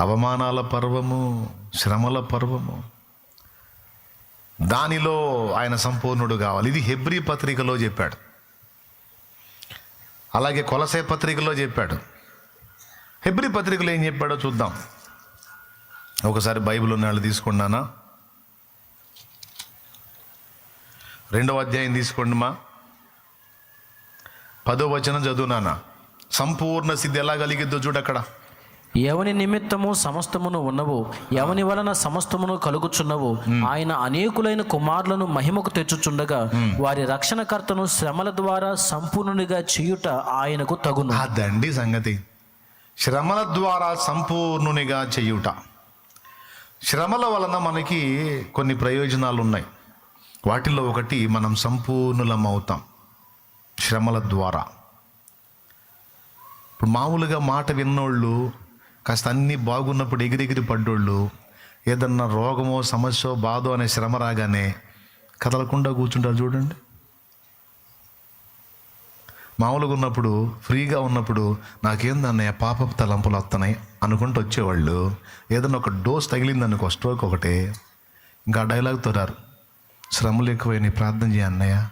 అవమానాల పర్వము శ్రమల పర్వము. దానిలో ఆయన సంపూర్ణుడు కావాలి. ఇది హెబ్రీ పత్రికలో చెప్పాడు. అలాగే కొలసే పత్రికలో చెప్పాడు. హెబ్రీ పత్రికలో ఏం చెప్పాడో చూద్దాం. ఒకసారి బైబిల్ ఉన్న వాళ్ళు తీసుకున్నానా రెండవ అధ్యాయం తీసుకోండి మా. పదో వచనం చదువునానా సంపూర్ణ సిద్ధి ఎలా కలిగిద్దో చూడక్కడ అక్కడ. ఎవని నిమిత్తము సమస్తమును ఉన్నవు ఎవని వలన సమస్తమును కలుగుచున్నవు ఆయన అనేకులైన కుమారులను మహిమకు తెచ్చుచుండగా వారి రక్షణకర్తను శ్రమల ద్వారా సంపూర్ణునిగా చేయుట ఆయనకు తగును. అదండి సంగతి. శ్రమల ద్వారా సంపూర్ణునిగా చేయుట. శ్రమల వలన మనకి కొన్ని ప్రయోజనాలు ఉన్నాయి వాటిల్లో ఒకటి మనం సంపూర్ణులం అవుతాం శ్రమల ద్వారా. ఇప్పుడు మామూలుగా మాట విన్నోళ్ళు కాస్త అన్నీ బాగున్నప్పుడు ఎగిరెగిరి పడ్డోళ్ళు. ఏదన్నా రోగమో సమస్యో బాధో అనే శ్రమ రాగానే కదలకుండా కూర్చుంటారు చూడండి. మామూలుగా ఉన్నప్పుడు ఫ్రీగా ఉన్నప్పుడు నాకేందన్నయ్య పాప తలంపులు వస్తున్నాయి అనుకుంటూ వచ్చేవాళ్ళు. ఏదన్నా ఒక డోస్ తగిలిందనుకో స్ట్రోక్ ఒకటి. ఇంకా డైలాగ్ డైలాగ్తో రారు శ్రమలు ఎక్కువైనాయి ప్రార్థన చేయ అన్నయ్య.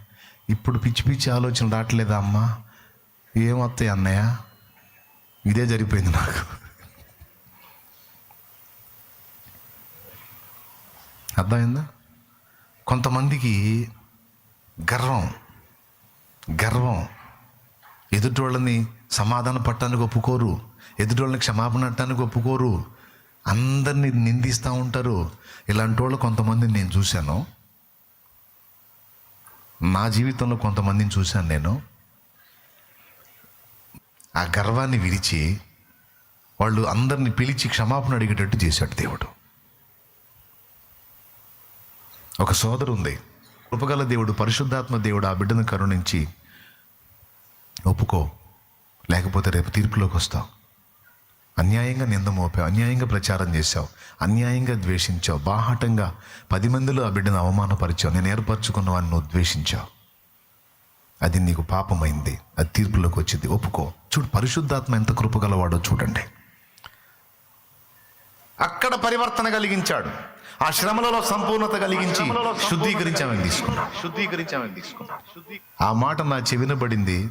ఇప్పుడు పిచ్చి పిచ్చి ఆలోచన రావట్లేదా అమ్మ? ఏమొస్తాయి అన్నయ్య? ఇదే జరిగిపోయింది నాకు. అర్థమైందా? కొంతమందికి గర్వం గర్వం. ఎదుటోళ్ళని సమాధాన పట్టడానికి ఒప్పుకోరు ఎదుటోళ్ళని క్షమాపణ అట్టడానికి ఒప్పుకోరు అందరినీ నిందిస్తూ ఉంటారు. ఇలాంటి వాళ్ళు కొంతమందిని నేను చూశాను. నా జీవితంలో కొంతమందిని చూశాను నేను. ఆ గర్వాన్ని విరిచి వాళ్ళు అందరిని పిలిచి క్షమాపణ అడిగేటట్టు చేశాడు దేవుడు. ఒక సోదరు ఉంది కృపగల దేవుడు పరిశుద్ధాత్మ దేవుడు ఆ బిడ్డను కరుణించి ఒప్పుకో. లేకపోతే రేపు తీర్పులోకి వస్తావు. అన్యాయంగా నింద మోపావు అన్యాయంగా ప్రచారం చేశావు అన్యాయంగా ద్వేషించావు బాహాటంగా పది మందిలో ఆ బిడ్డను అవమానపరిచావు నేను ఏర్పరచుకున్న వాడిని నువ్వు ద్వేషించావు. అది నీకు పాపమైంది అది తీర్పులోకి వచ్చింది. ఒప్పుకో. చూడు పరిశుద్ధాత్మ ఎంత కృపగలవాడో చూడండి. అక్కడ పరివర్తన కలిగించాడు. ఆ శ్రమలలో సంపూర్ణత కలిగించి శుద్ధీకరించామని తీసుకున్నాడు శుద్ధీకరించామని తీసుకున్నాడు ఆ మాట నా చెవిన పడింది.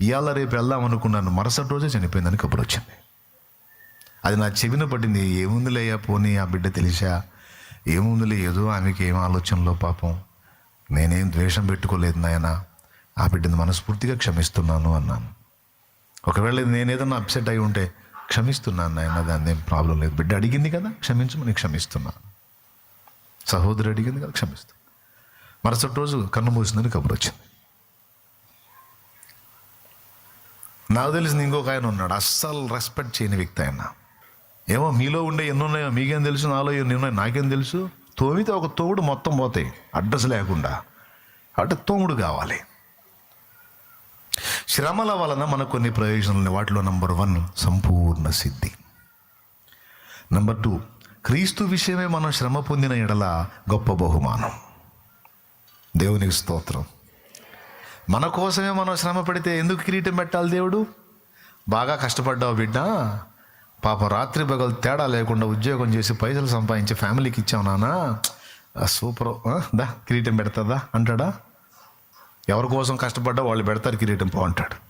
ఇవాళ రేపు వెళ్దాం అనుకున్నాను. మరుసటి రోజే చనిపోయిందని కబురు వచ్చింది అది నా చెవిన పడింది. ఏముందిలేయా పోనీ ఆ బిడ్డ తెలిసా? ఏముందిలే ఏదో ఆమెకి ఏం ఆలోచనలో పాపం. నేనేం ద్వేషం పెట్టుకోలేదు నాయన. ఆ బిడ్డను మనస్ఫూర్తిగా క్షమిస్తున్నాను అన్నాను. ఒకవేళ నేను ఏదన్నా అప్సెట్ అయి ఉంటే క్షమిస్తున్నాను నాయన. దాన్ని ఏం ప్రాబ్లం లేదు. బిడ్డ అడిగింది కదా క్షమించమని క్షమిస్తున్నాను. సహోదరు అడిగింది కదా క్షమిస్తాను మరుసటి రోజు కన్ను మూసిందని కబురు వచ్చింది. నాకు తెలిసింది ఇంకొక ఆయన ఉన్నాడు అస్సలు రెస్పెక్ట్ చేయని వ్యక్తి ఆయన. ఏమో మీలో ఉండే ఎన్ని ఉన్నాయో మీకేం తెలుసు నాలో ఎన్ని ఉన్నాయో నాకేం తెలుసు. తోమితే ఒక తోడు మొత్తం పోతాయి అడ్రస్ లేకుండా. అంటే తోముడు కావాలి. శ్రమల వలన మనకు కొన్ని ప్రయోజనాలు ఉన్నాయి. వాటిలో నంబర్ వన్ సంపూర్ణ సిద్ధి. నంబర్ టూ క్రీస్తు విషయమే మనం శ్రమ పొందిన ఎడల గొప్ప బహుమానం. దేవునికి స్తోత్రం. మన కోసమే మనం శ్రమ పడితే ఎందుకు కిరీటం పెట్టాలి దేవుడు? బాగా కష్టపడ్డావు బిడ్డ. పాప రాత్రి పగలు తేడా లేకుండా ఉద్యోగం చేసి పైసలు సంపాదించి ఫ్యామిలీకి ఇచ్చావు నాన్న. సూపర్. దా కిరీటం పెడతాదా? అంటాడా? ఎవరి కోసం కష్టపడ్డా వాళ్ళు పెడతారు కిరీటం పో అంటాడు.